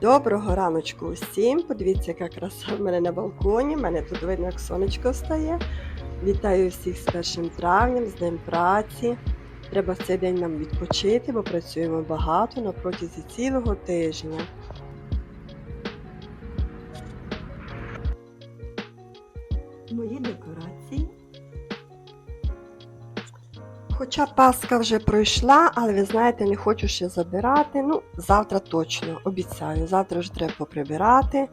Доброго раночку усім. Подивіться, яка краса в мене на балконі. В мене тут видно, як сонечко встає. Вітаю всіх з першим травням, з Днем праці. Треба в цей день нам відпочити, бо працюємо багато на протязі цілого тижня. Мої декорації. Хоча Пасха вже пройшла, але ви знаєте, не хочу ще забирати. Ну, завтра точно обіцяю. Завтра вже треба поприбирати,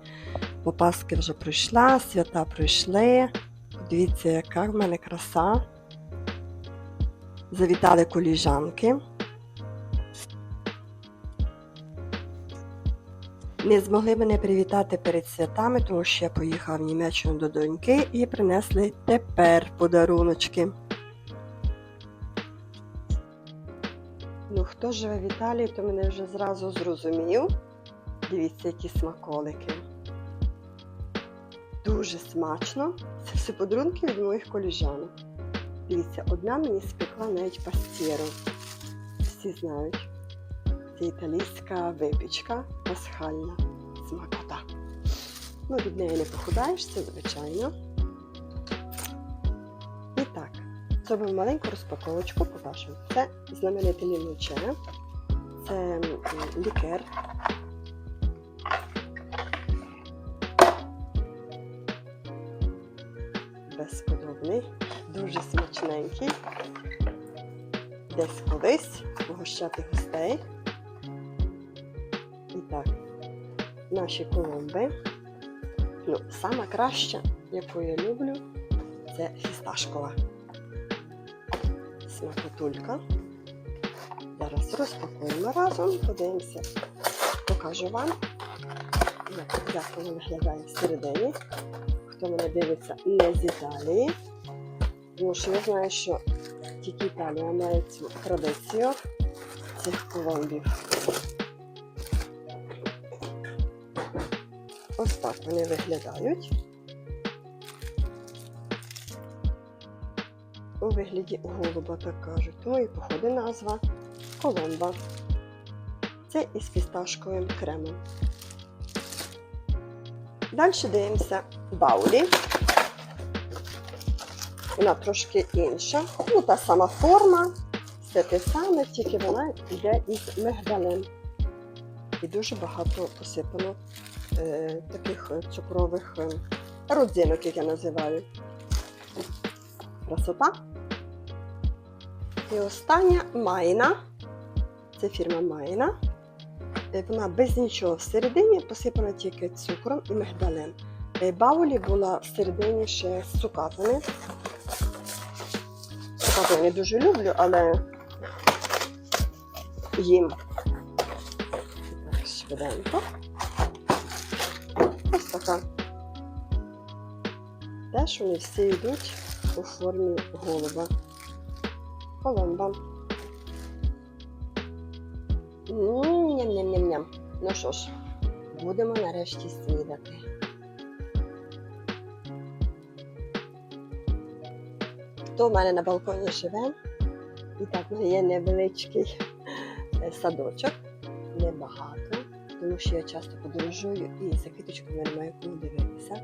бо Пасха вже пройшла, свята пройшли. Дивіться, яка в мене краса. Завітали коліжанки. Не змогли мене привітати перед святами, тому що я поїхала в Німеччину до доньки і принесли тепер подаруночки. Ну, хто живе в Італії, то мене вже зразу зрозумів. Дивіться, які смаколики. Дуже смачно. Це все подарунки від моїх коліжанок. Дивіться, одна мені спекла навіть пастєру. Всі знають. Це італійська випічка пасхальна смакота. Ну, від неї не похудаєш, звичайно. Зробимо маленьку розпаковочку, покажу. Це знамените лімуче. Це лікер. Безподобний, дуже смачненький. Десь колись погощати гостей. І так, наші коломби. Ну, сама краща, яку я люблю, це фісташкова смакотулька. Зараз розпакуємо разом, подивимося, покажу вам, як, як воно виглядає всередині. Хто мене дивиться не з Італії, тому що я знаю, що тільки Італія має цю традицію цих коломбів. Ось так вони виглядають. У вигляді голуба, так кажуть. Тому і походить назва коломба. Це із фісташковим кремом. Далі дивимося баулі. Вона трошки інша. Ну, та сама форма, все те саме, тільки вона йде із мигдалем. І дуже багато посипано е, таких е, цукрових е, родзинок, як я називаю. Красота. І остання майна. Це фірма Майна. Е, Вона без нічого всередині посипана тільки цукром і мигдалем. Е, Баулі була всередині ще з цукатами. Цукати я не дуже люблю, але їм так, швиденько. Ось така. Теж вони всі йдуть у формі голуба. Коломба. Ням-ням-ням-ням. Ну що ж, будемо нарешті снідати. Хто в мене на балконі живе? І так, в є невеличкий е, садочок, небагато, тому що я часто подорожую і за квіточками немає кому дивитися.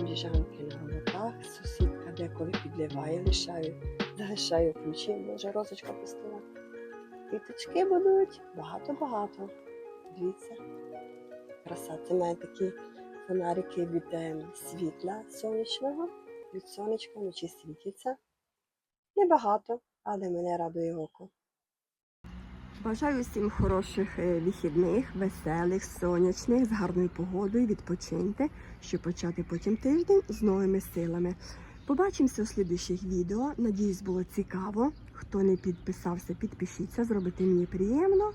Ліжанки на роботах, сусідка деколи підливає, лишаю, залишаю ключі, може розочка пустила. Квіточки будуть багато-багато. Дивіться. Краса. Це має такі фонарики від е, світла сонячного, від сонечка вночі світиться. Небагато, але мене радує око. Бажаю всім хороших е, вихідних, веселих, сонячних, з гарною погодою, відпочиньте, щоб почати потім тиждень з новими силами. Побачимося у слідуючих відео. Надіюсь, було цікаво. Хто не підписався, підпишіться, зробите мені приємно.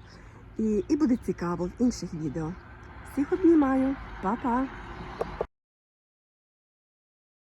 І, і буде цікаво в інших відео. Всіх обнімаю, Па-па!